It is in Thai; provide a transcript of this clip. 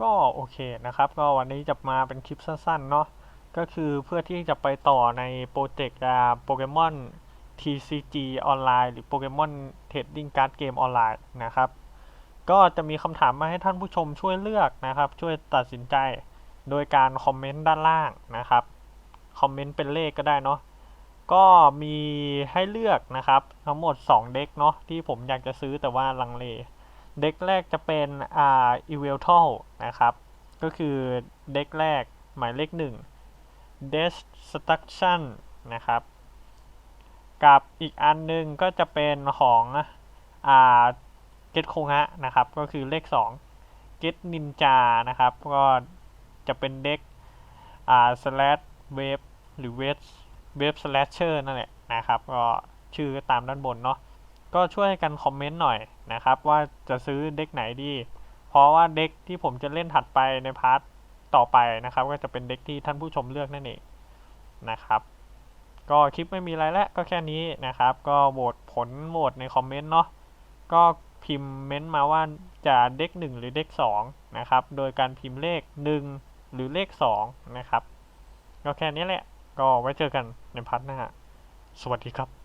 ก็โอเคนะครับ ก็วันนี้จะมาเป็นคลิปสั้นๆเนาะก็คือเพื่อที่จะไปต่อในโปรเจกต์โปเกมอน TCG ออนไลน์หรือโปเกมอนเทรดดิ้งการ์ดเกมออนไลน์นะครับ ก็จะมีคำถามมาให้ท่านผู้ชมช่วยเลือกนะครับ ช่วยตัดสินใจโดยการคอมเมนต์ด้านล่างนะครับ คอมเมนต์เป็นเลขก็ได้เนาะก็มีให้เลือกนะครับ ทั้งหมด 2 เด็กเนาะที่ผมอยากจะซื้อแต่ว่าลังเล เด็กแรกจะเป็นอ่า e v e l t a l นะครับ ก็คือเด็กแรกหมายเลข1 Destruction นะครับ กับอีกอันหนึงก็จะเป็นของอ่า Get k o n g a นะครับ ก็คือเลข2 Get Ninja นะครับ ก็จะเป็นเด็กอ่า slash wave หรือ wave wave slasher นั่นแหละนะครับ ก็ชื่อตามด้านบนเนาะ ก็ช่วยกันคอมเมนต์หน่อยนะครับ ว่าจะซื้อเด็กไหนดี เพราะว่าเด็กที่ผมจะเล่นถัดไปในพาร์ทต่อไปนะครับ ก็จะเป็นเด็กที่ท่านผู้ชมเลือกนั่นเองนะครับ ก็คลิปไม่มีอะไรแล้วก็แค่นี้นะครับ ก็โหวตผลโหวตในคอมเมนต์เนาะก็พิมพ์เม้นต์มาว่าจะเด็ก1 หรือเด็ก2นะครับ โดยการพิมพ์เลข 1 หรือเลข2นะครับ ก็แค่นี้แหละ ก็ไว้เจอกันในพาร์ทหน้า สวัสดีครับ